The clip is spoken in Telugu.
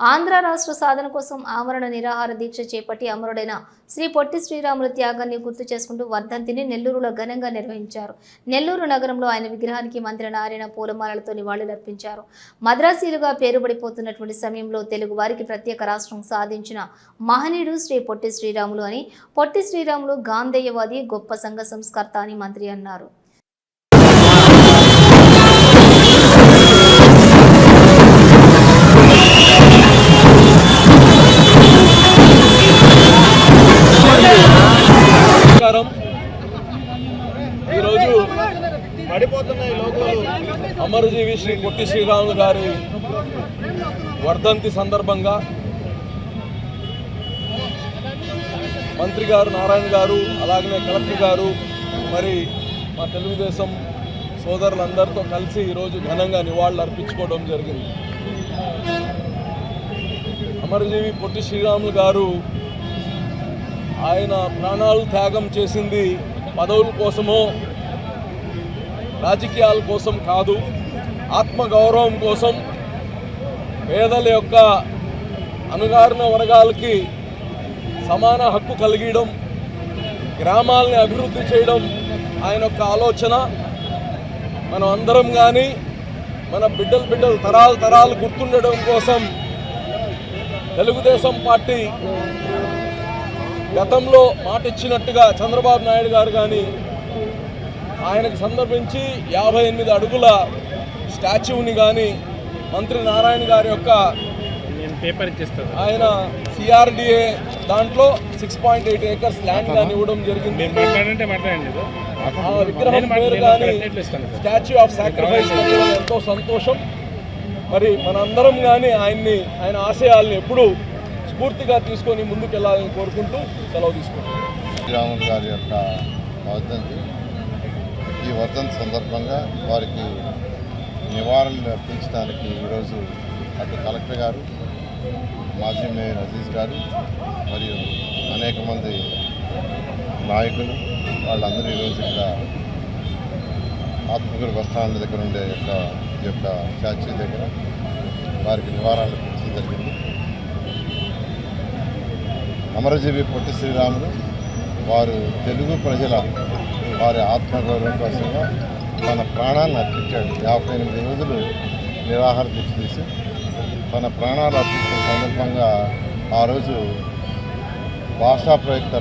ఆంధ్ర రాష్ట్ర సాధన కోసం ఆమరణ నిరాహార దీక్ష చేపట్టి అమరుడైన శ్రీ పొట్టి శ్రీరాముల త్యాగాన్ని గుర్తు చేసుకుంటూ వర్ధంతిని నెల్లూరులో ఘనంగా నిర్వహించారు. నెల్లూరు నగరంలో ఆయన విగ్రహానికి మంత్రి నారాయణ పూలమాలలతో నివాళులర్పించారు. మద్రాసీలుగా పేరుబడిపోతున్నటువంటి సమయంలో తెలుగు వారికి ప్రత్యేక రాష్ట్రం సాధించిన మహనీయుడు శ్రీ పొట్టి శ్రీరాములు అని పొట్టి శ్రీరాములు గాంధేయవాది గొప్ప సంఘ సంస్కర్త అని మంత్రి అన్నారు. పడిపోతున్నాయి లోకాలు అమరజీవి శ్రీ పొట్టి శ్రీరాములు గారి వర్ధంతి సందర్భంగా మంత్రి గారు నారాయణ గారు అలాగనే కలెక్టర్ గారు మరి మా తెలుగుదేశం సోదరులందరితో కలిసి ఈరోజు ఘనంగా నివాళులు అర్పించుకోవడం జరిగింది. అమరజీవి పొట్టి శ్రీరాములు గారు ఆయన ప్రాణాలు త్యాగం చేసింది పదవుల కోసమో రాజకీయాల కోసం కాదు ఆత్మగౌరవం కోసం పేదల యొక్క అనుగారిన వర్గాలకి సమాన హక్కు కలిగించడం గ్రామాలని అభివృద్ధి చేయడం ఆయన యొక్క ఆలోచన. మనం అందరం కానీ మన బిడ్డలు బిడ్డలు తరాలు తరాలు గుర్తుండడం కోసం తెలుగుదేశం పార్టీ గతంలో మాట ఇచ్చినట్టుగా చంద్రబాబు నాయుడు గారు కానీ ఆయనకు సందర్భించి యాభై ఎనిమిది అడుగుల స్టాచ్యూని కానీ మంత్రి నారాయణ గారి యొక్క నేను పేపర్ ఇచ్చేస్తాను. ఆయన సిఆర్డిఏ దాంట్లో six point eight acres land కానీ ఇవ్వడం జరిగింది. ఆ విగ్రహం పేరు కానీ. స్టాచ్యూ ఆఫ్ సాక్రిఫైస్ ఎంతో సంతోషం. మరి మనందరం కానీ ఆయన్ని ఆయన ఆశయాల్ని ఎప్పుడూ స్ఫూర్తిగా తీసుకొని ముందుకు వెళ్ళాలని కోరుకుంటూ సెలవు తీసుకుంటాం శ్రీరాములు గారి యొక్క ఈ వర్ధన్ సందర్భంగా వారికి నివారణలు అర్పించడానికి ఈరోజు అటు కలెక్టర్ గారు మాజీ మేయర్ అజీజ్ గారు మరియు అనేక మంది నాయకులు వాళ్ళందరూ ఈరోజు ఇక్కడ ఆత్మగురు బస్టాండ్ దగ్గర ఉండే యొక్క ఈ యొక్క స్టాచ్యూ దగ్గర వారికి నివారణలు అర్పించడం జరిగింది. అమరజీవి పొట్టి శ్రీరాములు వారు తెలుగు ప్రజల వారి ఆత్మగౌరవం కోసంగా తన ప్రాణాన్ని అర్పించాడు. యాభై ఎనిమిది రోజులు నిరాహార దీక్ష తీసి తన ప్రాణాలు అర్పించిన సందర్భంగా ఆ రోజు భాషా ప్రయుక్త